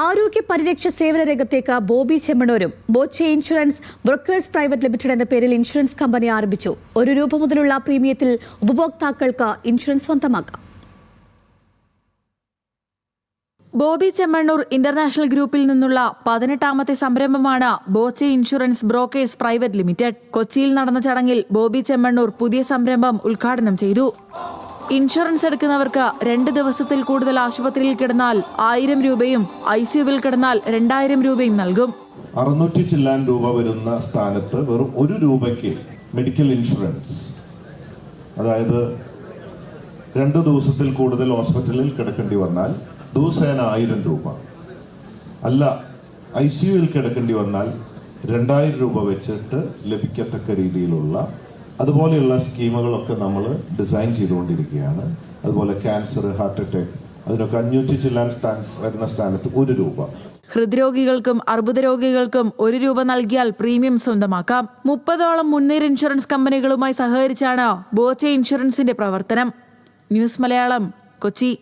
ആരോഗ്യ പരിരക്ഷ സേവന രംഗത്തേക്ക് Bobby ചെമ്മണൂരും Boche insurance brokers private limited എന്ന പേരിൽ ഇൻഷുറൻസ് കമ്പനി ആരംഭിച്ചു. ഒരു രൂപ മുതലുള്ള പ്രീമിയത്തിൽ ഉപഭോക്താക്കൾക്ക് ഇൻഷുറൻസ് സ്വന്തമാക്കാം. ബോബി ചെമ്മണ്ണൂർ ഇന്റർനാഷണൽ ഗ്രൂപ്പിൽ നിന്നുള്ള പതിനെട്ടാമത്തെ സംരംഭമാണ് Boche insurance brokers private limited. കൊച്ചിയിൽ നടന്ന ചടങ്ങിൽ ബോബി ചെമ്മണ്ണൂർ പുതിയ സംരംഭം ഉദ്ഘാടനം ചെയ്തു. ഇൻഷുറൻസ് എടുക്കുന്നവർക്ക് രണ്ട് ദിവസത്തിൽ കൂടുതൽ ആശുപത്രിയിൽ കിടന്നാൽ ആയിരം രൂപയും ഐ സിയുവിൽ കിടന്നാൽ രണ്ടായിരം രൂപയും നൽകും. അറുന്നൂറ്റി ചില്ലാൻ രൂപ വരുന്ന സ്ഥാനത്ത് വെറും ഒരു രൂപയ്ക്ക് മെഡിക്കൽ ഇൻഷുറൻസ് അതായത് രണ്ട് ദിവസത്തിൽ കൂടുതൽ ഹോസ്പിറ്റലിൽ കിടക്കേണ്ടി വന്നാൽ ദിവസേന ആയിരം രൂപ. അല്ല ഐ സിയുവിൽ കിടക്കേണ്ടി വന്നാൽ രണ്ടായിരം രൂപ വെച്ചിട്ട് ലഭിക്കത്തക്ക രീതിയിലുള്ള അതുപോലെയുള്ള സ്കീമുകളൊക്കെ നമ്മൾ ഡിസൈൻ ചെയ്തുകൊണ്ടിരിക്കുകയാണ്. അതുപോലെ ക്യാൻസർ ഹാർട്ട് അറ്റാക്ക് അതിനൊക്കെ അഞ്ഞൂറ്റി ചില്ലാൻ വരുന്ന സ്ഥാനത്ത് ഒരു രൂപ. ഹൃദ്രോഗികൾക്കും അർബുദ രോഗികൾക്കും ഒരു രൂപ നൽകിയാൽ പ്രീമിയം സ്വന്തമാക്കാം. മുപ്പതോളം മുൻനിര ഇൻഷുറൻസ് കമ്പനികളുമായി സഹകരിച്ചാണ് ബോച്ചെ ഇൻഷുറൻസിന്റെ പ്രവർത്തനം. ന്യൂസ് മലയാളം കൊച്ചി.